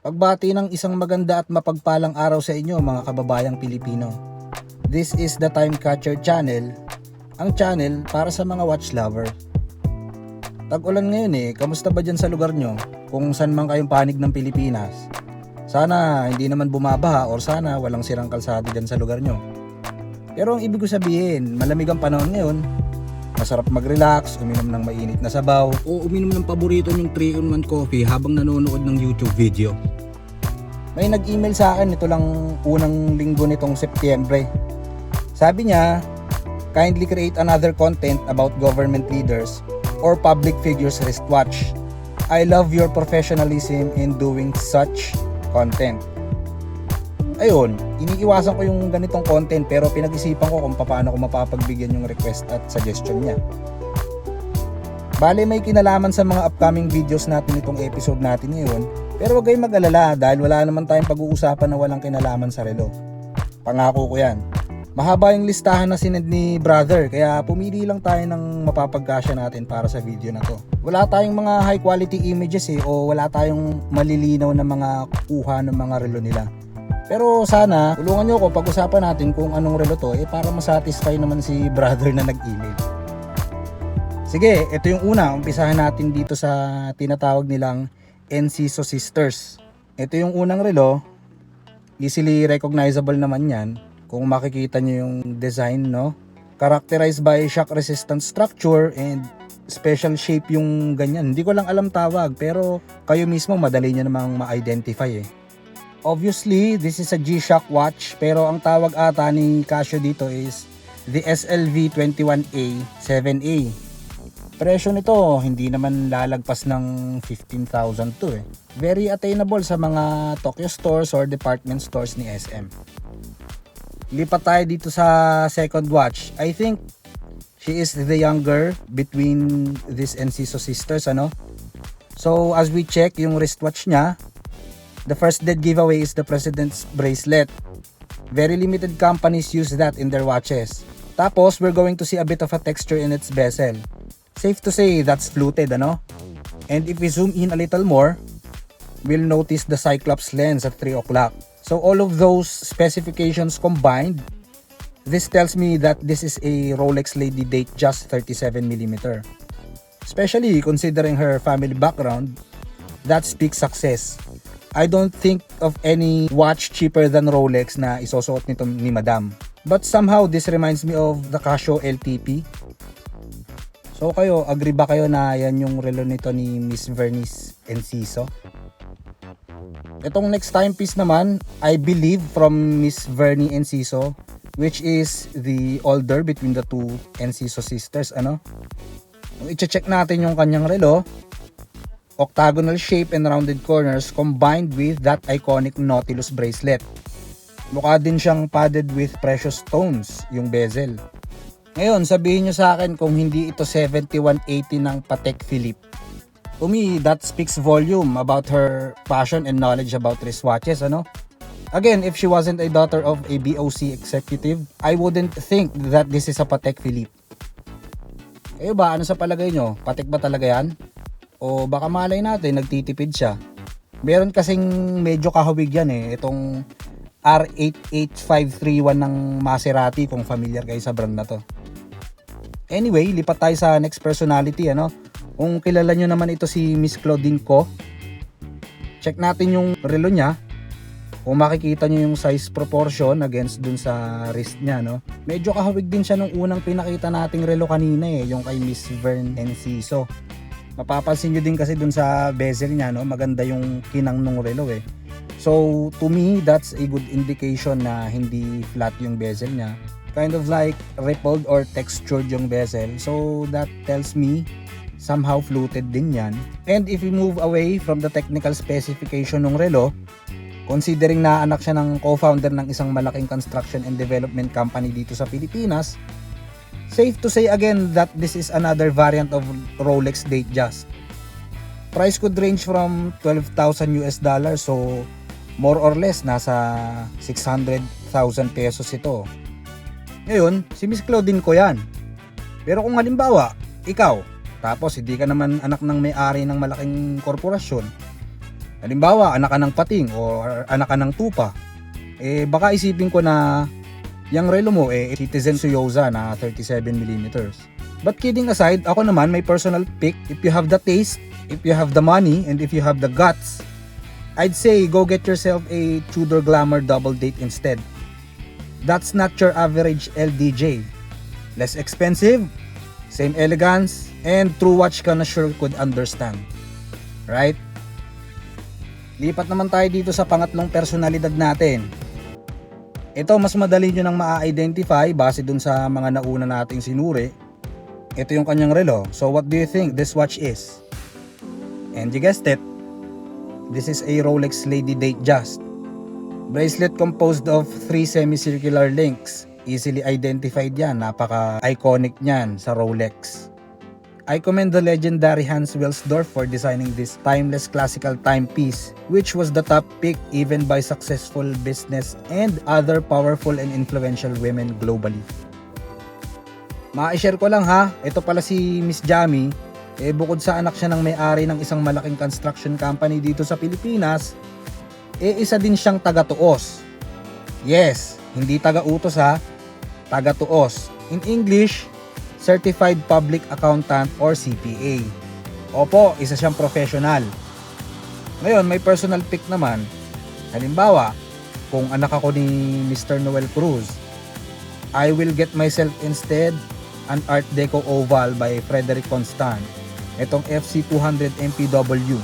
Pagbati ng isang maganda at mapagpalang araw sa inyo mga kababayang Pilipino. This is the Time Catcher Channel, ang channel para sa mga watch lover. Tag-ulan ngayon eh, kamusta ba dyan sa lugar nyo? Kung saan man kayong panig ng Pilipinas. Sana hindi naman bumabaha or sana walang sirang kalsada dyan sa lugar nyo. Pero ang ibig ko sabihin, malamig ang panahon ngayon, masarap mag-relax, uminom ng mainit na sabaw, o uminom ng paborito nyong 3-in-1 coffee habang nanonood ng YouTube video. May nag-email sa akin ito lang unang linggo nitong Setyembre. Sabi niya, kindly create another content about government leaders or public figures wristwatch. I love your professionalism in doing such content. Ayun, iniiwasan ko yung ganitong content pero pinag-isipan ko kung paano ko mapapagbigyan yung request at suggestion niya. Bale may kinalaman sa mga upcoming videos natin itong episode natin ngayon pero huwag kayong mag-alala dahil wala naman tayong pag-uusapan na walang kinalaman sa relo. Pangako ko yan. Mahaba yung listahan na sinend ni brother kaya pumili lang tayo ng mapapagkasya natin para sa video na to. Wala tayong mga high quality images eh o wala tayong malilinaw na mga kuha ng mga relo nila. Pero sana, tulungan nyo ako pag-usapan natin kung anong relo to eh para masatisfy naman si brother na nag-email. Sige, ito yung una. Umpisahan natin dito sa tinatawag nilang Enciso Sisters. Ito yung unang relo. Easily recognizable naman yan kung makikita nyo yung design, no? Characterized by shock resistant structure and special shape yung ganyan. Hindi ko lang alam tawag pero kayo mismo madali nyo namang ma-identify eh. Obviously, this is a G-Shock watch pero ang tawag ata ni Casio dito is the SLV 21A 7A. Presyo nito hindi naman lalagpas ng 15,000 to eh. Very attainable sa mga Tokyo stores or department stores ni SM. Lipat tayo dito sa second watch. I think she is the younger between these Enciso sisters ano. So as we check yung wristwatch niya, the first dead giveaway is the president's bracelet. Very limited companies use that in their watches. Tapos we're going to see a bit of a texture in its bezel. Safe to say that's fluted ano? And if we zoom in a little more, we'll notice the Cyclops lens at 3 o'clock. So all of those specifications combined, this tells me that this is a Rolex Lady Date just 37mm. Especially considering her family background, that speaks success. I don't think of any watch cheaper than Rolex na isusuot nito ni Madam. But somehow this reminds me of the Casio LTP. So kayo, agree ba kayo na yan yung relo nito ni Miss Vernice Enciso? Itong next timepiece naman, I believe from Miss Vernie Enciso, which is the older between the two Enciso sisters, ano? Kung i-check natin yung kanyang relo, octagonal shape and rounded corners combined with that iconic Nautilus bracelet. Mukha din siyang padded with precious stones, yung bezel. Ngayon, sabihin nyo sa akin kung hindi ito 7180 ng Patek Philippe. To me, that speaks volume about her passion and knowledge about wristwatches, ano? Again, if she wasn't a daughter of a BOC executive, I wouldn't think that this is a Patek Philippe. Kayo ba, ano sa palagay nyo? Patek ba talaga yan? O baka malay natin, nagtitipid siya. Meron kasing medyo kahawig yan eh, itong R88531 ng Maserati kung familiar kayo sa brand na to. Anyway, lipat tayo sa next personality ano. Kung kilala nyo naman ito si Miss Claudine Ko, check natin yung relo niya. Kung makikita nyo yung size proportion against dun sa wrist niya, no? Medyo kahawig din siya nung unang pinakita nating relo kanina eh, yung kay Miss Vern Enciso. Mapapansin nyo din kasi dun sa bezel niya, no? Maganda yung kinang nung relo eh. So, to me, that's a good indication na hindi flat yung bezel niya. Kind of like rippled or textured yung bezel. So, that tells me somehow fluted din yan. And if we move away from the technical specification ng relo, considering na anak siya ng co-founder ng isang malaking construction and development company dito sa Pilipinas, safe to say again that this is another variant of Rolex Datejust. Price could range from 12,000 US dollars so more or less nasa 600,000 pesos ito. Ngayon, si Miss Claudine ko yan. Pero kung halimbawa, ikaw, tapos hindi ka naman anak ng may-ari ng malaking korporasyon, Halimbawa, anak ka ng pating or anak ka ng tupa. Eh, baka isipin ko na yung relo mo eh Citizen Suyosa na 37mm. But kidding aside, ako naman may personal pick. If you have the taste, if you have the money, and if you have the guts, I'd say go get yourself a Tudor Glamour double date instead. That's not your average LDJ. Less expensive, same elegance, and true watch ka na sure could understand. Right? Lipat naman tayo dito sa pangatlong personalidad natin. Ito, mas madali nyo nang ma-identify base dun sa mga nauna nating sinuri. Ito yung kanyang relo. So what do you think this watch is? And you guessed it. This is a Rolex Lady Date Just. Bracelet composed of three semicircular links. Easily identified yan. Napaka-iconic niyan sa Rolex. I commend the legendary Hans Wilsdorf for designing this timeless classical timepiece, which was the top pick even by successful business and other powerful and influential women globally. Ma-share ko lang ha, ito pala si Miss Jamie, eh bukod sa anak siya ng may-ari ng isang malaking construction company dito sa Pilipinas, eh isa din siyang taga-tuos. Yes, hindi taga-utos ha, taga-tuos. In English, Certified Public Accountant or CPA. Opo, isa siyang professional. Ngayon, may personal pick naman. Halimbawa, kung anak ako ni Mr. Noel Cruz, I will get myself instead an Art Deco Oval by Frederic Constant. Itong FC200 MPW.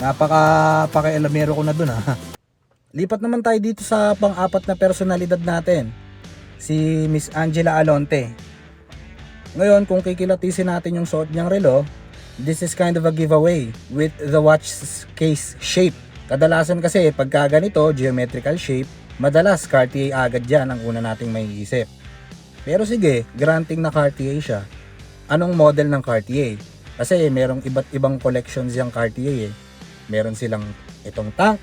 Napaka pakialamero ko na dun ha. Lipat naman tayo dito sa pang-apat na personalidad natin. Si Miss Angela Alonte. Ngayon, kung kikilatisin natin yung suot niyang relo, this is kind of a giveaway with the watch case shape. Kadalasan kasi pagka ganito, geometrical shape, madalas Cartier agad yan ang una nating may isip. Pero sige, granting na Cartier siya. Anong model ng Cartier? Kasi merong iba't ibang collections yung Cartier eh. Meron silang itong tank,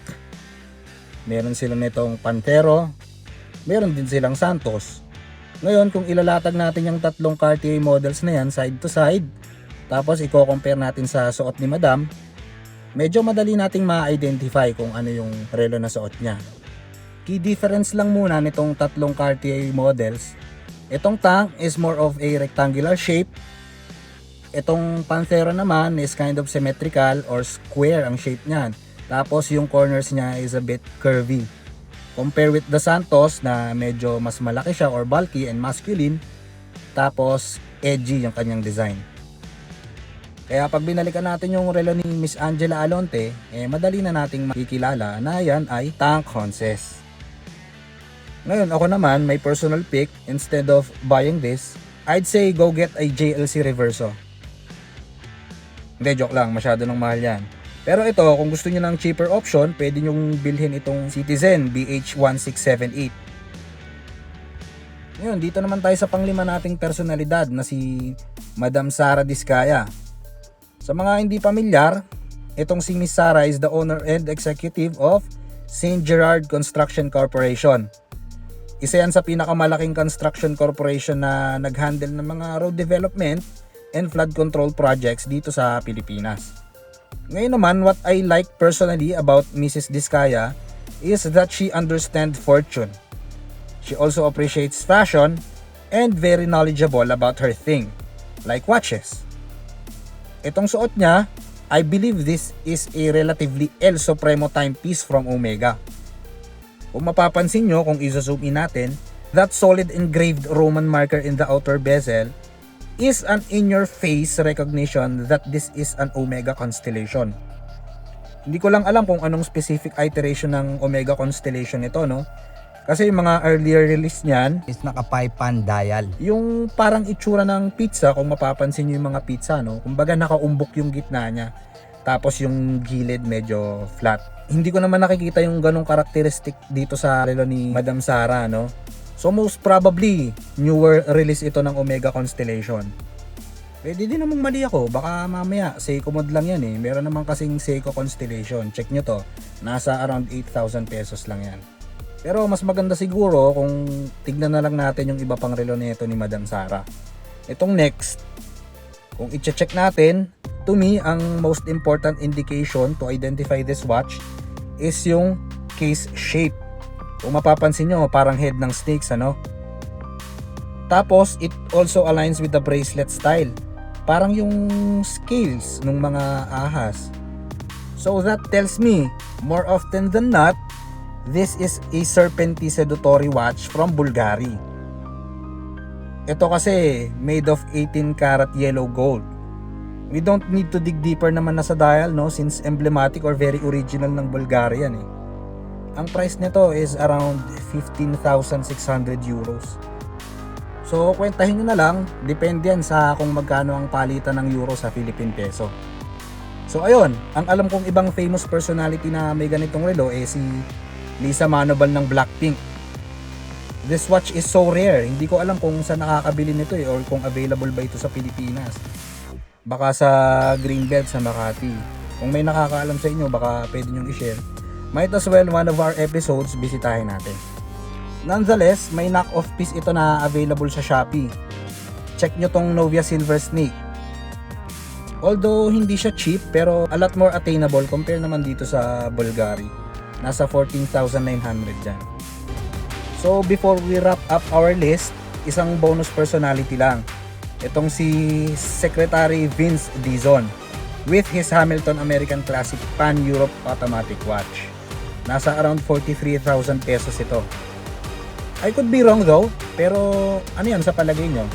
meron silang itong Pantero, meron din silang Santos, ngayon, kung ilalatag natin yung tatlong Cartier models na yan side to side, tapos i-compare natin sa suot ni Madam, medyo madali nating ma-identify kung ano yung relo na suot niya. Key difference lang muna nitong tatlong Cartier models. Itong tank is more of a rectangular shape. Itong Panthera naman is kind of symmetrical or square ang shape niyan. Tapos yung corners niya is a bit curvy. Compare with the Santos na medyo mas malaki siya or bulky and masculine. Tapos edgy yung kanyang design. Kaya pag binalikan natin yung relo ni Miss Angela Alonte, eh madali na nating makikilala na yan ay Tank Honces. Ngayon ako naman, may personal pick, instead of buying this, I'd say go get a JLC Reverso. Hindi, joke lang, masyado nang mahal yan. Pero ito, kung gusto niyo ng cheaper option, pwede niyo bilhin itong Citizen BH1678. Ngayon, dito naman tayo sa panglima nating personalidad na si Madam Sara Diskaya. Sa mga hindi pamilyar, itong si Miss Sara is the owner and executive of St. Gerard Construction Corporation. Isa yan sa pinakamalaking construction corporation na nag-handle ng mga road development and flood control projects dito sa Pilipinas. Ngayon naman, what I like personally about Mrs. Diskaya is that she understands fortune. She also appreciates fashion and very knowledgeable about her thing, like watches. Itong suot niya, I believe this is a relatively El Supremo timepiece from Omega. Kung mapapansin nyo, kung iso-zoom in natin, that solid engraved Roman marker in the outer bezel is an in-your-face recognition that this is an Omega constellation. Hindi ko lang alam kung anong specific iteration ng Omega constellation ito, no? Kasi yung mga earlier release niyan is naka-5-pan dial. yung parang itsura ng pizza, kung mapapansin niyo yung mga pizza, no? Kumbaga nakaumbok yung gitna niya. Tapos yung gilid medyo flat. Hindi ko naman nakikita yung ganong karakteristik dito sa relo ni Madam Sara, no? So most probably, newer release ito ng Omega Constellation. Pwede din namang mali ako. Baka mamaya, Seiko mod lang yan eh. Meron naman kasing Seiko Constellation. Check nyo to. Nasa around 8,000 pesos lang yan. Pero mas maganda siguro kung tignan na lang natin yung iba pang relo nito ni Madam Sara. Itong next, kung i-check natin, to me, ang most important indication to identify this watch is yung case shape. Kung mapapansin nyo, parang head ng snakes, ano? Tapos, it also aligns with the bracelet style. Parang yung scales ng mga ahas. So that tells me, more often than not, this is a Serpenti Sedutori watch from Bulgari. Ito kasi made of 18 karat yellow gold. We don't need to dig deeper naman na sa dial no since emblematic or very original ng Bulgarian eh. Ang price nito is around 15,600 euros. So kwentahin nyo na lang, depende yan sa kung magkano ang palitan ng euro sa Philippine peso. So ayun, ang alam kong ibang famous personality na may ganitong relo eh si Lisa Manobal ng Blackpink. This watch is so rare, hindi ko alam kung saan nakakabili nito eh or kung available ba ito sa Pilipinas. Baka sa Greenbelt sa Makati. Kung may nakakaalam sa inyo, baka pwede nyo i-share. Might as well one of our episodes bisitahin natin. Nonetheless, may knock-off piece ito na available sa Shopee. Check nyo tong Novia Silver Snake. Although hindi siya cheap pero a lot more attainable compare naman dito sa Bulgari. Nasa 14,900 dyan. So before we wrap up our list, isang bonus personality lang. Itong si Secretary Vince Dizon with his Hamilton American Classic Pan Europe Automatic Watch. Nasa around 43,000 pesos ito. I could be wrong though, pero ano yan sa palagay nyo?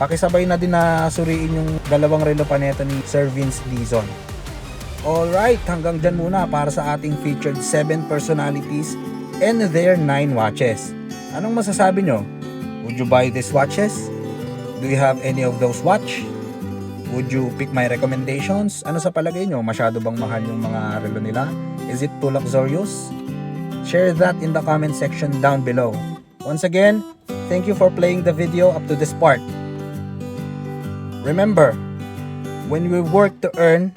Pakisabay na din na suriin yung dalawang relo pa nito ni Sir Vince Dizon. Alright, hanggang dyan muna para sa ating featured 7 personalities and their 9 watches. Anong masasabi nyo? Would you buy these watches? Do you have any of those watch? Would you pick my recommendations? Ano sa palagay nyo? Masyado bang mahal yung mga relo nila? Is it too luxurious? Share that in the comment section down below. Once again, thank you for playing the video up to this part. Remember, when we work to earn,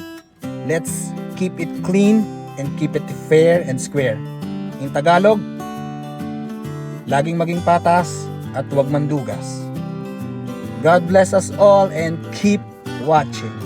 let's keep it clean and keep it fair and square. In Tagalog, laging maging patas at huwag mandugas. God bless us all and keep watching.